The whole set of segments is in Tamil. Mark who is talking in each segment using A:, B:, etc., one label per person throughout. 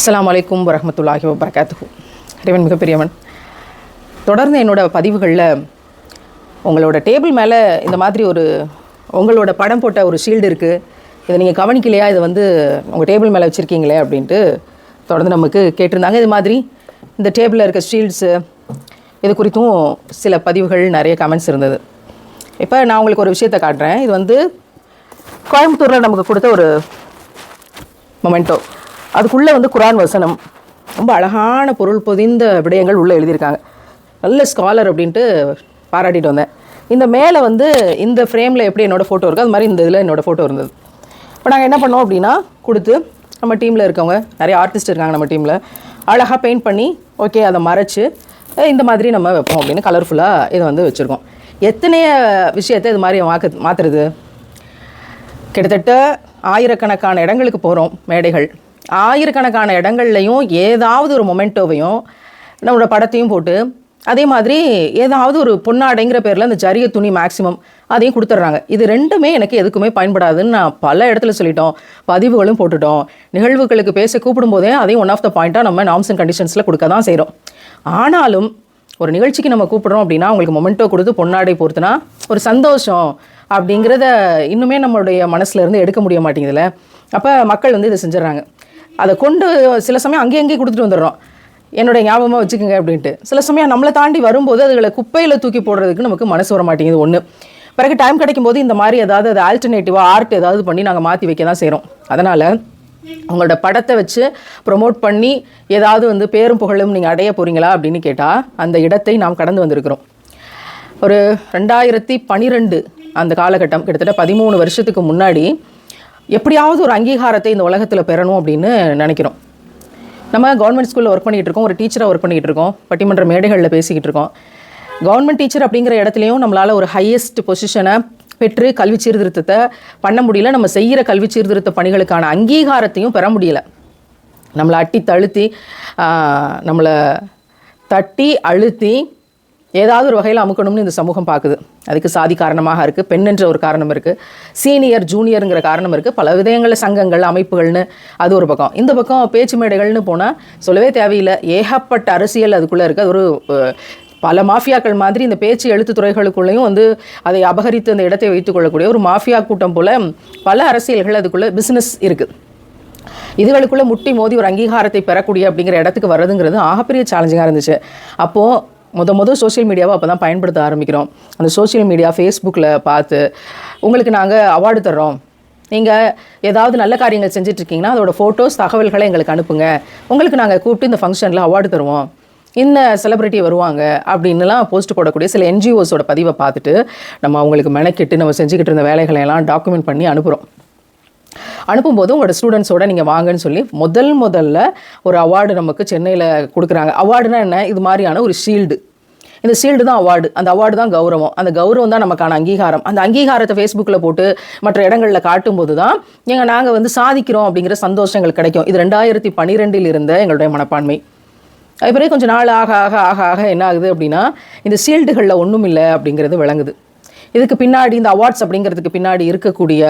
A: அஸ்லாம் அலைக்கும் வரமத்துல்லாஹி வபரகாத்துஹு. இறைவன் மிகப்பெரியவன். தொடர்ந்து என்னோடய பதிவுகளில் உங்களோட டேபிள் மேலே இந்த மாதிரி ஒரு உங்களோட படம் போட்ட ஒரு ஷீல்டு இருக்குது இதை நீங்கள் கவனிக்கலையா? இதை வந்து உங்கள் டேபிள் மேலே வச்சுருக்கீங்களே அப்படின்ட்டு தொடர்ந்து நமக்கு கேட்டிருந்தாங்க. இது மாதிரி இந்த டேபிளில் இருக்க ஷீல்ட்ஸு இது குறித்தும் சில பதிவுகள் நிறைய கமெண்ட்ஸ் இருந்தது. இப்போ நான் உங்களுக்கு ஒரு விஷயத்தை காட்டுறேன். இது வந்து கோயம்புத்தூரில் நமக்கு கொடுத்த ஒரு மொமெண்டோ அதுக்குள்ளே வந்து குரான் வசனம். ரொம்ப அழகான பொருள் பொதிந்த விடயங்கள் உள்ளே எழுதியிருக்காங்க. நல்ல ஸ்காலர் அப்படின்ட்டு பாராட்டிட்டு வந்தேன். இந்த மேலே வந்து இந்த ஃப்ரேமில் எப்படி என்னோடய ஃபோட்டோ இருக்குது அது மாதிரி இந்த இதில் என்னோடய ஃபோட்டோ இருந்தது. இப்போ நாங்கள் என்ன பண்ணோம் அப்படின்னா கொடுத்து நம்ம டீமில் இருக்கவங்க நிறைய ஆர்டிஸ்ட் இருக்காங்க நம்ம டீமில் அழகாக பெயிண்ட் பண்ணி ஓகே அதை மறைச்சி இந்த மாதிரி நம்ம வைப்போம் அப்படின்னு கலர்ஃபுல்லாக இதை வந்து வச்சுருக்கோம். எத்தனைய விஷயத்தை இது மாதிரி மாக்க மாற்றுறது கிட்டத்தட்ட ஆயிரக்கணக்கான இடங்களுக்கு போகிறோம் மேடைகள். ஆயிரக்கணக்கான இடங்கள்லையும் ஏதாவது ஒரு மொமெண்டோவையும் நம்மளோட படத்தையும் போட்டு அதே மாதிரி ஏதாவது ஒரு பொன்னாடைங்கிற பேரில் அந்த ஜரிய துணி மேக்ஸிமம் அதையும் கொடுத்துட்றாங்க. இது ரெண்டுமே எனக்கு எதுக்குமே பயன்படாதுன்னு நான் பல இடத்துல சொல்லிட்டோம். பதிவுகளும் போட்டுட்டோம். நிகழ்வுகளுக்கு பேச கூப்பிடும்போதே அதையும் ஒன் ஆஃப் த பாயிண்ட்டாக நம்ம நார்ம்ஸ் அண்ட் கண்டிஷன்ஸில் கொடுக்க தான் செய்கிறோம் ஆனாலும் ஒரு நிகழ்ச்சிக்கு நம்ம கூப்பிடுறோம் அப்படின்னா உங்களுக்கு மொமெண்டோ கொடுத்து பொன்னாடை பொறுத்துனா ஒரு சந்தோஷம் அப்படிங்கிறத இன்னுமே நம்மளுடைய மனசுலேருந்து எடுக்க முடிய மாட்டேங்குதுல்ல. அப்போ மக்கள் வந்து இதை செஞ்சிடறாங்க. அதை கொண்டு சில சமயம் அங்கே அங்கேயே கொடுத்துட்டு வந்துடுறோம். என்னுடைய ஞாபகமாக வச்சுக்கோங்க அப்படின்ட்டு. சில சமயம் நம்மளை தாண்டி வரும்போது அதுகளை குப்பையில் தூக்கி போடுறதுக்கு நமக்கு மனசு வர மாட்டேங்குது ஒன்று பிறகு டைம் கிடைக்கும் போது இந்த மாதிரி ஏதாவது அது ஆல்டர்னேட்டிவாக ஆர்ட் ஏதாவது பண்ணி நாங்கள் மாற்றி வைக்க தான் செய்கிறோம் அதனால் உங்களோட படத்தை வச்சு ப்ரொமோட் பண்ணி ஏதாவது வந்து பேரும் புகழும் நீங்கள் அடைய போகிறீங்களா அப்படின்னு கேட்டால் அந்த இடத்தை நாம் கடந்து வந்திருக்கிறோம். ஒரு ரெண்டாயிரத்தி பனிரெண்டு அந்த காலகட்டம் கிட்டத்தட்ட பதிமூணு வருஷத்துக்கு முன்னாடி எப்படியாவது ஒரு அங்கீகாரத்தை இந்த உலகத்தில் பெறணும் அப்படின்னு நினைக்கிறோம். நம்ம கவர்மெண்ட் ஸ்கூலில் ஒர்க் பண்ணிகிட்டு இருக்கோம் ஒரு டீச்சராக ஒர்க் பண்ணிகிட்டு இருக்கோம் பட்டிமன்ற மேடைகளில் பேசிக்கிட்டு இருக்கோம். கவர்மெண்ட் டீச்சர் அப்படிங்கிற இடத்துலையும் நம்மளால் ஒரு ஹையஸ்ட் பொசிஷனை பெற்று கல்வி சீர்திருத்தத்தை பண்ண முடியல. நம்ம செய்கிற கல்வி சீர்திருத்த பணிகளுக்கான அங்கீகாரத்தையும் பெற முடியல. நம்மளை அட்டி தழுத்தி நம்மளை தட்டி அழுத்தி ஏதாவது ஒரு வகையில் அமுக்கணும்னு இந்த சமூகம் பார்க்குது. அதுக்கு சாதி காரணமாக இருக்குது பெண் என்ற ஒரு காரணம் இருக்குது சீனியர் ஜூனியருங்கிற காரணம் இருக்குது பல விதயங்களில் சங்கங்கள் அமைப்புகள்னு அது ஒரு பக்கம். இந்த பக்கம் பேச்சு மேடைகள்னு போனால் சொல்லவே தேவையில்லை. ஏகப்பட்ட அரசியல் அதுக்குள்ளே இருக்குது அது ஒரு பல மாஃபியாக்கள் மாதிரி இந்த பேச்சு எழுத்து துறைகளுக்குள்ளேயும் வந்து அதை அபகரித்து அந்த இடத்தை வைத்துக் கொள்ளக்கூடிய ஒரு மாஃபியா கூட்டம் போல் பல அரசியல்கள் அதுக்குள்ளே பிஸ்னஸ் இருக்குது இதுகளுக்குள்ளே முட்டி மோதி ஒரு அங்கீகாரத்தை பெறக்கூடிய அப்படிங்கிற இடத்துக்கு வர்றதுங்கிறது ஆகப்பெரிய சேலஞ்சிங்காக இருந்துச்சு. அப்போது முத முத சோஷியல் மீடியாவை அப்போ தான் பயன்படுத்த ஆரம்பிக்கிறோம். அந்த சோஷியல் மீடியா ஃபேஸ்புக்கில் பார்த்து உங்களுக்கு நாங்கள் அவார்டு தர்றோம். நீங்கள் ஏதாவது நல்ல காரியங்கள் செஞ்சிட்ருக்கீங்கன்னா அதோட ஃபோட்டோஸ் தகவல்களை எங்களுக்கு அனுப்புங்க. உங்களுக்கு நாங்கள் கூப்பிட்டு இந்த ஃபங்க்ஷனில் அவார்டு தருவோம். இந்த செலிப்ரிட்டி வருவாங்க அப்படின்னுலாம் போஸ்ட் போடக்கூடிய சில என்ஜிஓஸோட பதிவை பார்த்துட்டு நம்ம அவங்களுக்கு மெனக்கெட்டு நம்ம செஞ்சுக்கிட்டு இருந்த வேலைகளை எல்லாம் டாக்குமெண்ட் பண்ணி அனுப்புகிறோம் அனுப்பும்போது உங்களோட ஸ்டூடெண்ட்ஸோட நீங்கள் வாங்கன்னு சொல்லி முதல் முதல்ல ஒரு அவார்டு நமக்கு சென்னையில் கொடுக்குறாங்க. அவார்டுனா என்ன? இது மாதிரியான ஒரு ஷீல்டு இந்த ஷீல்டு தான் அவார்டு அந்த அவார்டு தான் கௌரவம். அந்த கௌரவம் தான் நமக்கான அங்கீகாரம். அந்த அங்கீகாரத்தை ஃபேஸ்புக்கில் போட்டு மற்ற இடங்களில் காட்டும்போது தான் எங்கள் நாங்கள் வந்து சாதிக்கிறோம் அப்படிங்கிற சந்தோஷம் எங்களுக்கு கிடைக்கும். இது ரெண்டாயிரத்தி பன்னிரெண்டில் இருந்த எங்களுடைய மனப்பான்மை. அதுபிறகு கொஞ்சம் நாள் ஆக ஆக ஆக ஆக என்ன ஆகுது அப்படின்னா இந்த ஷீல்டுகளில் ஒன்றும் இல்லை அப்படிங்கிறது விளங்குது. இதுக்கு பின்னாடி இந்த அவார்ட்ஸ் அப்படிங்கிறதுக்கு பின்னாடி இருக்கக்கூடிய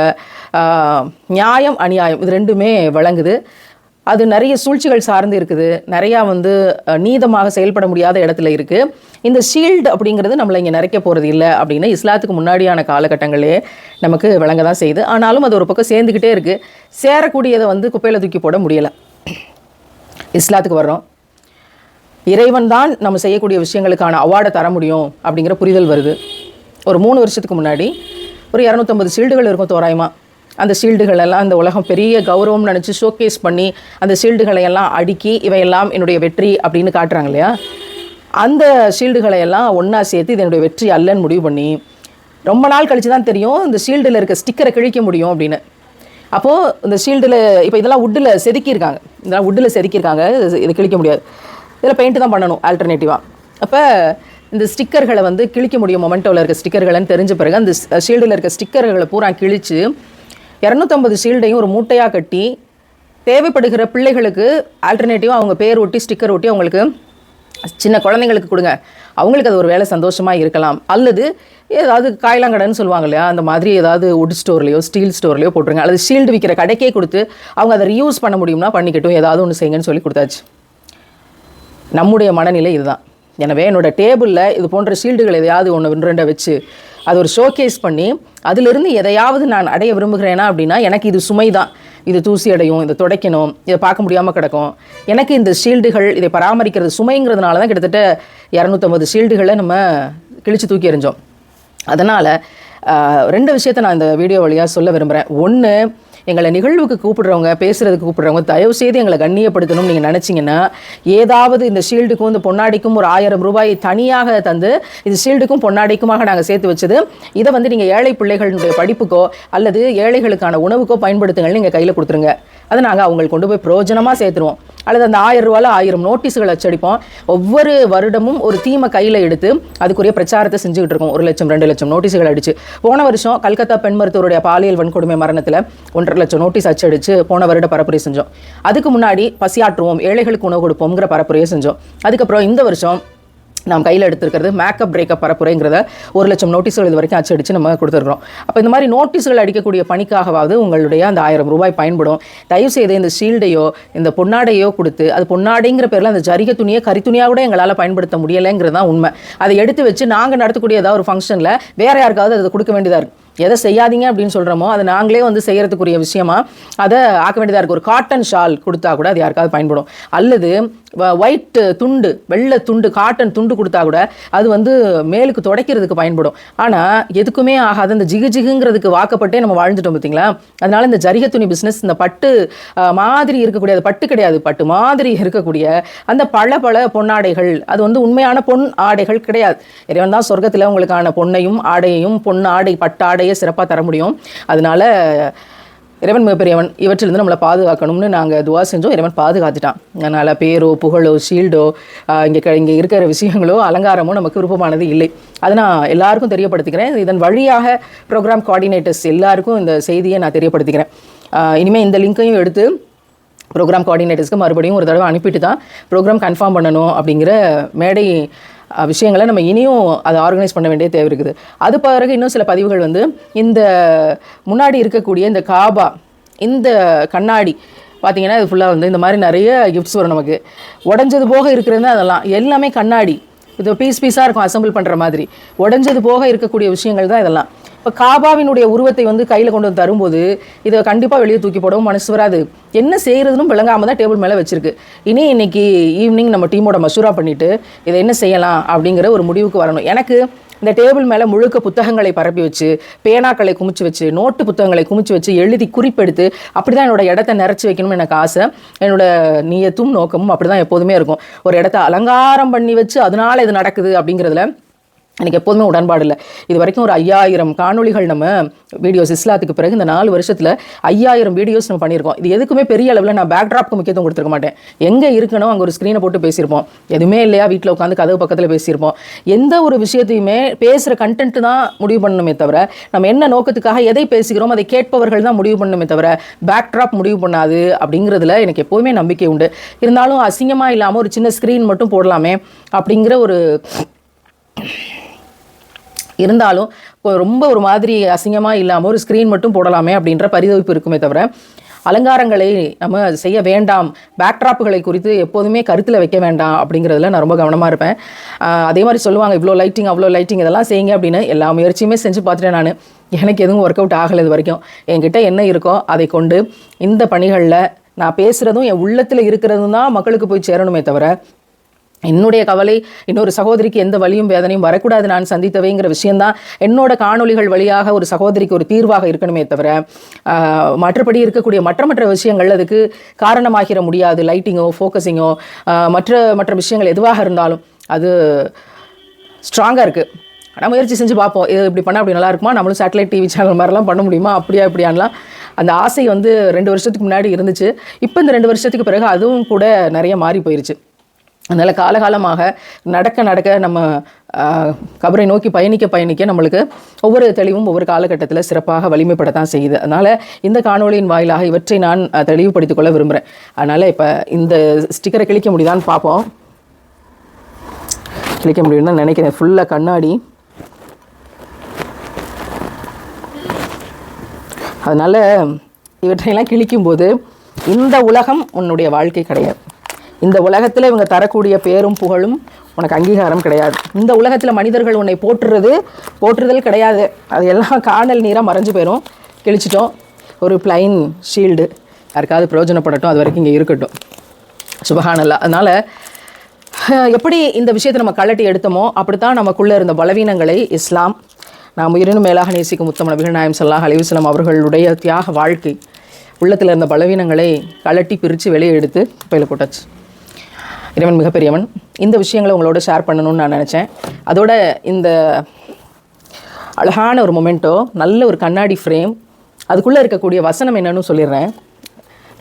A: நியாயம் அநியாயம் இது ரெண்டுமே வழங்குது அது நிறைய சூழ்ச்சிகள் சார்ந்து இருக்குது. நிறையா வந்து நீதமாக செயல்பட முடியாத இடத்துல இருக்குது இந்த ஷீல்டு அப்படிங்கிறது நம்மளை இங்கே நிறைக்க போகிறது இல்லை அப்படின்னு இஸ்லாத்துக்கு முன்னாடியான காலகட்டங்களே நமக்கு விளங்க தான் செய்யுது. ஆனாலும் அது ஒரு பக்கம் சேர்ந்துக்கிட்டே இருக்குது சேரக்கூடியதை வந்து குப்பையில் தூக்கி போட முடியலை. இஸ்லாத்துக்கு வர்றோம். இறைவன் தான் நம்ம செய்யக்கூடிய விஷயங்களுக்கான அவார்டை தர முடியும் அப்படிங்கிற புரிதல் வருது. ஒரு மூணு வருஷத்துக்கு முன்னாடி ஒரு இரநூத்தம்பது ஷீல்டுகள் இருக்கும் தோராயமாக அந்த ஷீல்டுகள் எல்லாம் இந்த உலகம் பெரிய கௌரவம் நினச்சி ஷோகேஸ் பண்ணி அந்த ஷீல்டுகளை எல்லாம் அடுக்கி இவையெல்லாம் என்னுடைய வெற்றி அப்படின்னு காட்டுறாங்க இல்லையா? அந்த ஷீல்டுகளை எல்லாம் ஒன்றா சேர்த்து இது என்னுடைய வெற்றி அல்லன்னு முடிவு பண்ணி ரொம்ப நாள் கழித்து தான் தெரியும் இந்த ஷீல்டில் இருக்க ஸ்டிக்கரை கிழிக்க முடியும் அப்படின்னு. அப்போது இந்த ஷீல்டில் இப்போ இதெல்லாம் வுட்டில் செதுக்கியிருக்காங்க. இதெல்லாம் வுட்டில் செதுக்கியிருக்காங்க இதை இது கிழிக்க முடியாது. இதில் பெயிண்ட் தான் பண்ணணும் ஆல்டர்னேட்டிவாக அப்போ இந்த ஸ்டிக்கர்களை வந்து கிழிக்க முடியும். மொமெண்டோவில் இருக்க ஸ்டிக்கர்கள்னு தெரிஞ்ச பிறகு அந்த ஷீல்டில் இருக்க ஸ்டிக்கர்களை பூரா கிழித்து இரநூத்தம்பது ஷீல்டையும் ஒரு மூட்டையாக கட்டி தேவைப்படுகிற பிள்ளைகளுக்கு ஆல்டர்னேட்டிவாக அவங்க பேர் ஒட்டி ஸ்டிக்கர் ஒட்டி அவங்களுக்கு சின்ன குழந்தைங்களுக்கு கொடுங்க. அவங்களுக்கு அது ஒரு வேலை சந்தோஷமாக இருக்கலாம். அல்லது ஏதாவது காயலாங்கடைன்னு சொல்லுவாங்க இல்லையா? அந்த மாதிரி ஏதாவது உட் ஸ்டோர்லையோ ஸ்டீல் ஸ்டோர்லையோ போட்டுருங்க. அல்லது ஷீல்டு விற்கிற கடைக்கே கொடுத்து அவங்க அதை ரீயூஸ் பண்ண முடியும்னா பண்ணிக்கட்டும். ஏதாவது ஒன்று செய்யுங்கன்னு சொல்லி கொடுத்தாச்சு. நம்முடைய மனநிலை இதுதான். எனவே என்னோட டேபிளில் இது போன்ற ஷீல்டுகள் எதையாவது ஒன்று ரெண்டை வச்சு அது ஒரு ஷோகேஸ் பண்ணி அதிலிருந்து எதையாவது நான் அடைய விரும்புகிறேனா அப்படின்னா எனக்கு இது சுமை தான் இது தூசி அடையும் இதை துடைக்கணும் இதை பார்க்க முடியாமல் கிடக்கும். எனக்கு இந்த ஷீல்டுகள் இதை பராமரிக்கிறது சுமைங்கிறதுனால தான் கிட்டத்தட்ட இரநூத்தம்பது ஷீல்டுகளை நம்ம கிழிச்சு தூக்கி எறிஞ்சோம். அதனால் ரெண்டு விஷயத்தை நான் இந்த வீடியோ வழியாக சொல்ல விரும்புகிறேன் ஒன்று எங்களை நிகழ்வுக்கு கூப்பிடுறவங்க பேசுகிறதுக்கு கூப்பிடுறவங்க தயவு செய்து எங்களை கண்ணியப்படுத்தணும்னு நீங்கள் நினச்சிங்கன்னா ஏதாவது இந்த ஷீல்டுக்கும் இந்த பொன்னாடிக்கும் ஒரு ஆயிரம் ரூபாய் தனியாக தந்து இது ஷீல்டுக்கும் பொன்னாடிக்குமாக நாங்கள் சேர்த்து வச்சது இதை வந்து நீங்கள் ஏழை பிள்ளைகளுடைய படிப்புக்கோ அல்லது ஏழைகளுக்கான உணவுக்கோ பயன்படுத்துங்கள்னு நீங்கள் கையில் கொடுத்துருங்க. அதை நாங்கள் அவங்களுக்கு கொண்டு போய் பிரயோஜனமாக சேர்த்துருவோம். அல்லது அந்த ஆயிரம் ரூபாயில் ஆயிரம் நோட்டீஸுகள் அச்சடிப்போம். ஒவ்வொரு வருடமும் ஒரு தீமை கையில் எடுத்து அதுக்குரிய பிரச்சாரத்தை செஞ்சுக்கிட்டு இருக்கோம். ஒரு லட்சம் ரெண்டு லட்சம் நோட்டீஸுகள் அடிச்சு. போன வருஷம் கல்கத்தா பெண் மருத்துவருடைய பாலியல் வன்கொடுமை மரணத்தில் ஒன்றரை லட்சம் நோட்டீஸ் அச்சடிச்சு போன வருட பரப்புரை செஞ்சோம். அதுக்கு முன்னாடி பசியாற்றுவோம் ஏழைகளுக்கு உணவு கொடுப்போங்கிற பரப்புரையை செஞ்சோம். அதுக்கப்புறம் இந்த வருஷம் நாம் கையில் எடுத்திருக்கிறது மேக்கப் பிரேக்கப் பரப்புரைங்கிறத ஒரு லட்சம் நோட்டீஸ்கள் இது வரைக்கும் அச்சடித்து நம்ம கொடுத்துருக்குறோம். அப்போ இந்த மாதிரி நோட்டீஸ்கள் அடிக்கக்கூடிய பணிக்காகவாவது உங்களுடைய அந்த ஆயிரம் ரூபாய் பயன்படும். தயவு செய்து இந்த ஷீல்டையோ இந்த பொன்னாடையோ கொடுத்து அது பொன்னாடைங்கிற பேரில் அந்த ஜரிகை துணியை கரித்துணியாக கூட எங்களால் பயன்படுத்த முடியலைங்கிறது தான் உண்மை. அதை எடுத்து வச்சு நாங்கள் நடத்தக்கூடிய ஏதாவது ஒரு ஃபங்க்ஷனில் வேறு யாருக்காவது அதை கொடுக்க வேண்டியதாக இருக்குது எதை செய்யாதீங்க அப்படின்னு சொல்கிறோமோ அதை நாங்களே வந்து செய்கிறதுக்குரிய விஷயமா அதை ஆக்க வேண்டியதாக இருக்குது ஒரு காட்டன் ஷால் கொடுத்தா கூட அது யாருக்காவது பயன்படும். அல்லது ஒயிட் துண்டு வெள்ளை துண்டு காட்டன் துண்டு கொடுத்தா கூட அது வந்து மேலுக்கு துடைக்கிறதுக்கு பயன்படும். ஆனால் எதுக்குமே ஆகாது. அந்த ஜிகு ஜிகுங்கிறதுக்கு வாக்கப்பட்டே நம்ம வாழ்ந்துட்டோம் பார்த்தீங்களா அதனால் இந்த ஜரிகை துணி பிஸ்னஸ் இந்த பட்டு மாதிரி இருக்கக்கூடிய அது பட்டு கிடையாது. பட்டு மாதிரி இருக்கக்கூடிய அந்த பல பல பொன்னாடைகள் அது வந்து உண்மையான பொன் ஆடைகள் கிடையாது. இறைவன் தான் சொர்க்கத்தில் உங்களுக்கான பொன்னையும் ஆடையையும் பொன் ஆடை பட்டாடையை சிறப்பாக தர முடியும். அதனால இறைவன் மிகப்பெரியவன் இவற்றிலிருந்து நம்மளை பாதுகாக்கணும்னு நாங்கள் துவா செஞ்சோம். இறைவன் பாதுகாத்துட்டான். அதனால் பேரோ புகழோ ஷீல்டோ இங்கே இங்கே இருக்கிற விஷயங்களோ அலங்காரமோ நமக்கு விருப்பமானது இல்லை. அதை நான் எல்லாருக்கும் தெரியப்படுத்திக்கிறேன். இதன் வழியாக ப்ரோக்ராம் கோஆர்டினேட்டர்ஸ் எல்லாருக்கும் இந்த செய்தியை நான் தெரியப்படுத்திக்கிறேன். இனிமேல் இந்த லிங்க்கையும் எடுத்து ப்ரோக்ராம் கோஆர்டினேட்டர்ஸ்க்கு மறுபடியும் ஒரு தடவை அனுப்பிட்டு தான் ப்ரோக்ராம் கன்ஃபார்ம் பண்ணணும் அப்படிங்கிற மேடை விஷயங்களை நம்ம இனியும் அதை ஆர்கனைஸ் பண்ண வேண்டிய தேவை இருக்குது. அது பிறகு இன்னும் சில பதிவுகள் வந்து இந்த முன்னாடி இருக்கக்கூடிய இந்த காபா இந்த கண்ணாடி பார்த்தீங்கன்னா இது ஃபுல்லாக வந்து இந்த மாதிரி நிறைய கிஃப்ட்ஸ் வரும் நமக்கு. உடஞ்சது போக இருக்கிறது அதெல்லாம். எல்லாமே கண்ணாடி. இது பீஸ் பீஸாக இருக்கும் அசம்பிள் பண்ணுற மாதிரி. உடஞ்சது போக இருக்கக்கூடிய விஷயங்கள் தான் இதெல்லாம். இப்போ காபாவினுடைய உருவத்தை வந்து கையில் கொண்டு வந்து தரும்போது இதை கண்டிப்பாக வெளியே தூக்கி போடவும் மனசு வராது. என்ன செய்கிறதுனும் விளங்காமல் தான் டேபிள் மேலே வச்சிருக்கு. இனி இன்னைக்கு ஈவினிங் நம்ம டீமோட மசூரா பண்ணிட்டு இதை என்ன செய்யலாம் அப்படிங்கிற ஒரு முடிவுக்கு வரணும். எனக்கு இந்த டேபிள் மேலே முழுக்க புத்தகங்களை பரப்பி வச்சு பேனாக்களை குமிச்சு வச்சு நோட்டு புத்தகங்களை குமிச்சு வச்சு எழுதி குறிப்பெடுத்து அப்படி தான் என்னோட இடத்த நிறச்சி வைக்கணும்னு எனக்கு ஆசை. என்னோட நீயத்தும் நோக்கமும் அப்படி தான் எப்போதுமே இருக்கும். ஒரு இடத்த அலங்காரம் பண்ணி வச்சு அதனால இது நடக்குது அப்படிங்கிறதுல எனக்கு எப்போதுமே உடன்பாடு இல்லை. இது வரைக்கும் ஒரு ஐயாயிரம் காணொளிகள் நம்ம வீடியோஸ் இஸ்லாத்துக்கு பிறகு இந்த நாலு வருஷத்தில் ஐயாயிரம் வீடியோஸ் நம்ம பண்ணியிருக்கோம். இது எதுக்குமே பெரிய அளவில் நான் பேக்ட்ராப்க்கு முக்கியத்துவம் கொடுத்துருக்க மாட்டேன். எங்கே இருக்கணும் அங்கே ஒரு ஸ்க்ரீனை போட்டு பேசியிருப்போம். எதுவுமே இல்லையா? வீட்டில் உட்காந்து கதவு பக்கத்தில் பேசியிருப்போம். எந்த ஒரு விஷயத்தையுமே பேசுகிற கண்டென்ட் தான் முடிவு பண்ணணுமே தவிர நம்ம என்ன நோக்கத்துக்காக எதை பேசுகிறோம் அதை கேட்பவர்கள் தான் முடிவு பண்ணணுமே தவிர பேக்ட்ராப் முடிவு பண்ணாது அப்படிங்கிறதுல எனக்கு எப்போவுமே நம்பிக்கை உண்டு. இருந்தாலும் அசிங்கமாக இல்லாமல் ஒரு சின்ன ஸ்க்ரீன் மட்டும் போடலாமே அப்படிங்கிற ஒரு இருந்தாலும் ரொம்ப ஒரு மாதிரி அசிங்கமாக இல்லாமல் ஒரு ஸ்க்ரீன் மட்டும் போடலாமே அப்படின்ற பரிதவிப்பு இருக்குமே தவிர அலங்காரங்களை நம்ம செய்ய வேண்டாம் பேக்ட்ராப்புகளை குறித்து எப்போதுமே கருத்தில் வைக்க வேண்டாம் அப்படிங்கிறதுல நான் ரொம்ப கவனமாக இருப்பேன். அதே மாதிரி சொல்லுவாங்க இவ்வளோ லைட்டிங் அவ்வளோ லைட்டிங் இதெல்லாம் செய்யுங்க அப்படின்னு எல்லா முயற்சியுமே செஞ்சு பார்த்துட்டேன் நான். எனக்கு எதுவும் ஒர்க் அவுட் ஆகலை இது வரைக்கும். என்கிட்ட என்ன இருக்கோ அதை கொண்டு இந்த பணிகளில் நான் பேசுகிறதும் என் உள்ளத்தில் இருக்கிறதும் தான் மக்களுக்கு போய் சேரணுமே தவிர என்னுடைய கவலை இன்னொரு சகோதரிக்கு எந்த வலியும் வேதனையும் வரக்கூடாது நான் சந்தித்தவைங்கிற விஷயந்தான் என்னோட காணொளிகள் வழியாக ஒரு சகோதரிக்கு ஒரு தீர்வாக இருக்கணுமே தவிர மற்றபடி இருக்கக்கூடிய மற்ற மற்ற விஷயங்கள் அதுக்கு காரணமாகிற முடியாது. லைட்டிங்கோ ஃபோக்கஸிங்கோ மற்ற மற்ற விஷயங்கள் எதுவாக இருந்தாலும் அது ஸ்ட்ராங்காக இருக்குது ஆனால் முயற்சி செஞ்சு பார்ப்போம். இது இப்படி பண்ணால் அப்படி நல்லா இருக்குமா? நம்மளும் சேட்டலைட் டிவி சேனல் மாதிரிலாம் பண்ண முடியுமா? அப்படியா இப்படியான்லாம். அந்த ஆசை வந்து ரெண்டு வருஷத்துக்கு முன்னாடி இருந்துச்சு. இப்போ இந்த ரெண்டு வருஷத்துக்கு பிறகு அதுவும் கூட நிறைய மாறி போயிருச்சு. அதனால் காலகாலமாக நடக்க நடக்க நம்ம கபரை நோக்கி பயணிக்க பயணிக்க நம்மளுக்கு ஒவ்வொரு தெளிவும் ஒவ்வொரு காலகட்டத்தில் சிறப்பாக வலிமைப்படத்தான் செய்யுது. அதனால் இந்த காணொளியின் வாயிலாக இவற்றை நான் தெளிவுபடுத்திக் கொள்ள விரும்புகிறேன் அதனால் இப்போ இந்த ஸ்டிக்கரை கிழிக்க முடியுதான்னு பார்ப்போம் கிழிக்க முடியும்னு தான் நினைக்கிறேன். ஃபுல்லாக கண்ணாடி. அதனால் இவற்றையெல்லாம் கிழிக்கும்போது இந்த உலகம் உன்னுடைய வாழ்க்கை கிடையாது. இந்த உலகத்தில் இவங்க தரக்கூடிய பேரும் புகழும் உனக்கு அங்கீகாரம் கிடையாது. இந்த உலகத்தில் மனிதர்கள் உன்னை போற்றுறது போற்றுதல் கிடையாது. அது எல்லாம் காணல் நீராக மறைஞ்சு போயிடும் கிழிச்சிட்டோம். ஒரு பிளைன் ஷீல்டு யாருக்காவது பிரயோஜனப்படட்டும். அது வரைக்கும் இங்கே இருக்கட்டும். சுபகானல்லா. அதனால் எப்படி இந்த விஷயத்தை நம்ம கழட்டி எடுத்தோமோ அப்படித்தான் நமக்குள்ளே இருந்த பலவீனங்களை இஸ்லாம் நாம் உயிரினும் மேலாக நேசிக்கும் முத்தம் நபிகள் நாயம் சல்லாஹ் அலிவுஸ்லாம் அவர்களுடைய தியாக வாழ்க்கை உள்ளத்தில் இருந்த பலவீனங்களை கழட்டி பிரித்து வெளியே எடுத்து பயில போட்டாச்சு. இறைவன் மிகப்பெரியவன். இந்த விஷயங்களை உங்களோட ஷேர் பண்ணணும்னு நான் நினச்சேன். அதோட இந்த அழகான ஒரு மொமெண்ட்டோ நல்ல ஒரு கண்ணாடி ஃப்ரேம் அதுக்குள்ளே இருக்கக்கூடிய வசனம் என்னன்னு சொல்லிடுறேன்.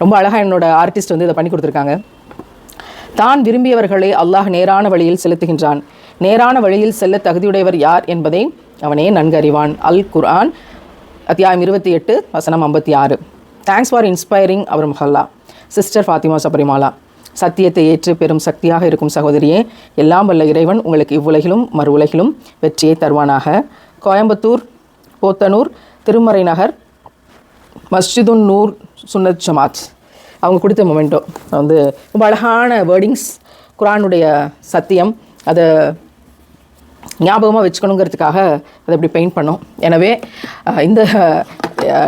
A: ரொம்ப அழகாக என்னோட ஆர்டிஸ்ட் வந்து இதை பண்ணி கொடுத்துருக்காங்க. தான் விரும்பியவர்களை அல்லாஹ் நேரான வழியில் செலுத்துகின்றான். நேரான வழியில் செல்ல தகுதியுடையவர் யார் என்பதை அவனே நன்கு அறிவான். அல் குர்ஆன் அத்தியாயம் இருபத்தி எட்டு வசனம் ஐம்பத்தி ஆறு. தேங்க்ஸ் ஃபார் இன்ஸ்பைரிங் அவர் மஹல்லா சிஸ்டர் ஃபாத்திமா சபரிமாலா சத்தியத்தை ஏற்று பெரும் சக்தியாக இருக்கும் சகோதரியே எல்லாம் வல்ல இறைவன் உங்களுக்கு இவ்வுலகிலும் மறு உலகிலும் வெற்றியை தருவானாக. கோயம்புத்தூர் போத்தனூர் திருமறை நகர் மஸ்ஜிதுன் நூர் சுன்னத் ஜமாத். அவங்க கொடுத்த மொமெண்டோ வந்து ரொம்ப அழகான வேர்டிங்ஸ் குரானுடைய சத்தியம். அதை ஞாபகமாக வச்சுக்கணுங்கிறதுக்காக அதை இப்படி பெயிண்ட் பண்ணோம். எனவே இந்த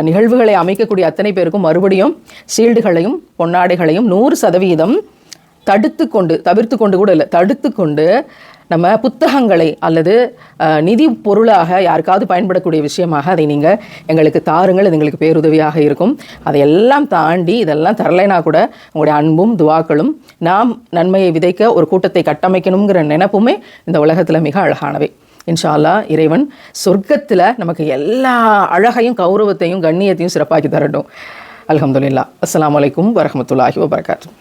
A: நிகழ்வுகளை அமைக்கக்கூடிய அத்தனை பேருக்கும் மறுபடியும் ஷீல்டுகளையும் பொன்னாடைகளையும் நூறு சதவீதம் தடுத்து கொண்டு தவிர்த்து கொண்டு கூட இல்லை தடுத்து கொண்டு நம்ம புத்தகங்களை அல்லது நிதி பொருளாக யாருக்காவது பயன்படக்கூடிய விஷயமாக அதை நீங்கள் எங்களுக்கு தாருங்கள் இது எங்களுக்கு பேருதவியாக இருக்கும். அதையெல்லாம் தாண்டி இதெல்லாம் தரலைனா கூட உங்களுடைய அன்பும் துவாக்களும் நாம் நன்மையை விதைக்க ஒரு கூட்டத்தை கட்டமைக்கணுங்கிற நினைப்புமே இந்த உலகத்தில் மிக அழகானவை. இன்ஷா அல்லாஹ் இறைவன் சொர்க்கத்தில் நமக்கு எல்லா அழகையும் கௌரவத்தையும் கண்ணியத்தையும் சிறப்பாக்கி தரட்டும். அலமதுல்லா அஸ்லாம் வலைக்கம் வரமத்துல்லாஹி வபரகாத்து